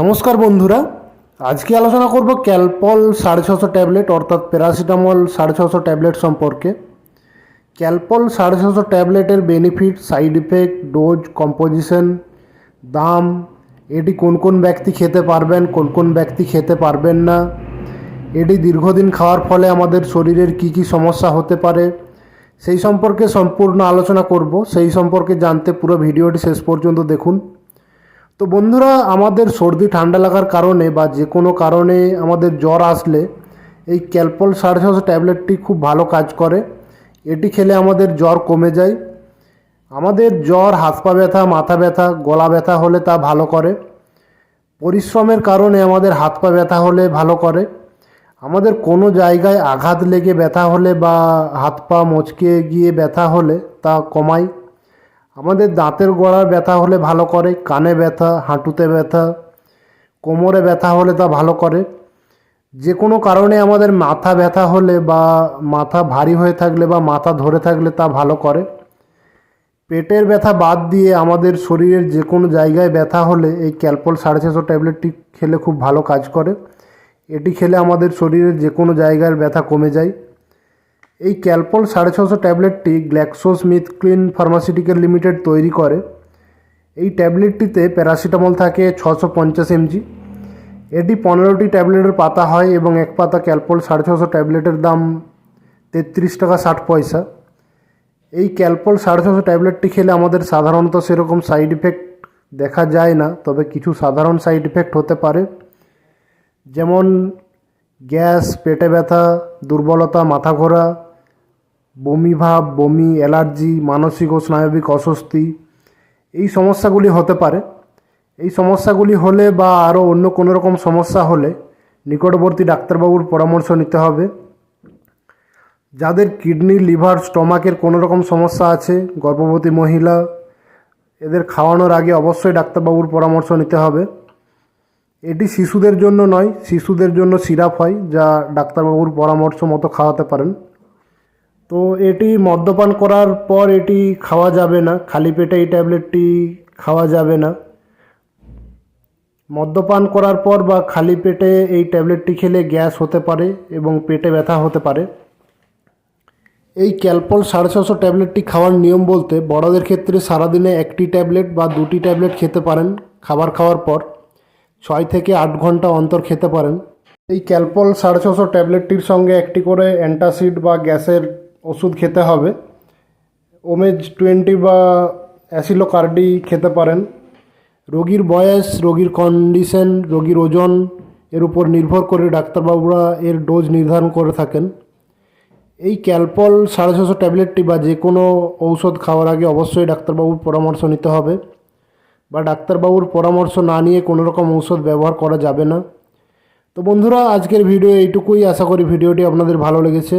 নমস্কার বন্ধুরা, আজকে আলোচনা করব ক্যালপল সাড়ে ছশো ট্যাবলেট অর্থাৎ প্যারাসিটামল সাড়ে ছশো ট্যাবলেট সম্পর্কে। ক্যালপল সাড়ে ছশো ট্যাবলেটের benefit, side effect, dose, composition, দাম, এটি কোন কোন ব্যক্তি খেতে পারবেন, কোন কোন ব্যক্তি খেতে পারবেন না, এটি দীর্ঘদিন খাওয়ার ফলে আমাদের শরীরের কি কি সমস্যা হতে পারে, সেই সম্পর্কে সম্পূর্ণ আলোচনা করব, সেই সম্পর্কে জানতে পুরো ভিডিওটি শেষ পর্যন্ত দেখুন। তো বন্ধুরা, আমাদের সর্দি ঠান্ডা লাগার কারণে বা যে কোনো কারণে আমাদের জ্বর আসলে এই ক্যালপল সাড়ে ছশো ট্যাবলেটটি খুব ভালো কাজ করে। এটি খেলে আমাদের জ্বর কমে যায়। আমাদের জ্বর, হাত পা ব্যথা, মাথা ব্যথা, গলা ব্যথা হলে তা ভালো করে। পরিশ্রমের কারণে আমাদের হাত পা ব্যথা হলে ভালো করে। আমাদের কোনো জায়গায় আঘাত লেগে ব্যথা হলে বা হাত পা মচকে গিয়ে ব্যথা হলে তা কমায়। আমাদের দাঁতের গোড়ার ব্যথা হলে ভালো করে, কানে ব্যথা, হাঁটুতে ব্যথা, কোমরে ব্যথা হলে তা ভালো করে। যে কোনো কারণে আমাদের মাথা ব্যথা হলে বা মাথা ভারী হয়ে থাকলে বা মাথা ধরে থাকলে তা ভালো করে। পেটের ব্যথা বাদ দিয়ে আমাদের শরীরের যে কোনো জায়গায় ব্যথা হলে এই ক্যালপল সাড়ে ছশো ট্যাবলেটটি খেলে খুব ভালো কাজ করে। এটি খেলে আমাদের শরীরের যে কোনো জায়গার ব্যথা কমে যায়। এই ক্যালপল সাড়ে ছশো ট্যাবলেটটি গ্ল্যাক্সোস্মিথ ক্লিন ফার্মাসিউটিক্যাল লিমিটেড তৈরি করে। এই ট্যাবলেটটিতে প্যারাসিটামল থাকে ছশো পঞ্চাশ এমজি। এটি পনেরোটি ট্যাবলেটের পাতা হয় এবং এক পাতা ক্যালপল সাড়ে ছশো ট্যাবলেটের দাম তেত্রিশ টাকা ষাট পয়সা। এই ক্যালপল সাড়ে ছশো ট্যাবলেটটি খেলে আমাদের সাধারণত সেরকম সাইড ইফেক্ট দেখা যায় না, তবে কিছু সাধারণ সাইড ইফেক্ট হতে পারে। যেমন গ্যাস, পেটে ব্যথা, দুর্বলতা মাথা ঘোরা বমি ভাব, বমি, অ্যালার্জি, মানসিক ও স্নায়বিক অস্বস্তি, এই সমস্যাগুলি হতে পারে। এই সমস্যাগুলি হলে বা আরও অন্য কোনো রকম সমস্যা হলে নিকটবর্তী ডাক্তারবাবুর পরামর্শ নিতে হবে। যাদের কিডনি, লিভার, স্টমাকের কোনো রকম সমস্যা আছে, গর্ভবতী মহিলা, এদের খাওয়ানোর আগে অবশ্যই ডাক্তারবাবুর পরামর্শ নিতে হবে। এটি শিশুদের জন্য নয়, শিশুদের জন্য সিরাপ হয়, যা ডাক্তারবাবুর পরামর্শ মতো খাওয়াতে পারেন। তো এটি মদ্যপান করার পর এটি খাওয়া যাবে না। খালি পেটে এই ট্যাবলেটটি খাওয়া যাবে না। মদ্যপান করার পর বা খালি পেটে এই ট্যাবলেটটি খেলে গ্যাস হতে পারে এবং পেটে ব্যথা হতে পারে। এই ক্যালপল সাড়ে ছশো ট্যাবলেটটি খাওয়ার নিয়ম বলতে বড়দের ক্ষেত্রে সারাদিনে একটি ট্যাবলেট বা দুটি ট্যাবলেট খেতে পারেন খাবার খাওয়ার পর। ছয় থেকে আট ঘণ্টা অন্তর খেতে পারেন। এই ক্যালপল সাড়ে ছশো ট্যাবলেটটির সঙ্গে একটি করে অ্যান্টাসিড বা গ্যাসের ওষুধ খেতে হবে। ওমেজ টোয়েন্টি বা অ্যাসিলোকার্ডি খেতে পারেন। রোগীর বয়স, রোগীর কন্ডিশন রোগীর ওজন এর উপর নির্ভর করে ডাক্তারবাবুরা এর ডোজ নির্ধারণ করে থাকেন। এই ক্যালপল সাড়ে ছশো ট্যাবলেটটি বা যে কোনো ঔষধ খাওয়ার আগে অবশ্যই ডাক্তারবাবুর পরামর্শ নিতে হবে বা ডাক্তারবাবুর পরামর্শ না নিয়ে কোনো রকম ঔষধ ব্যবহার করা যাবে না। তো বন্ধুরা, আজকের ভিডিও এইটুকুই। আশা করি ভিডিওটি আপনাদের ভালো লেগেছে।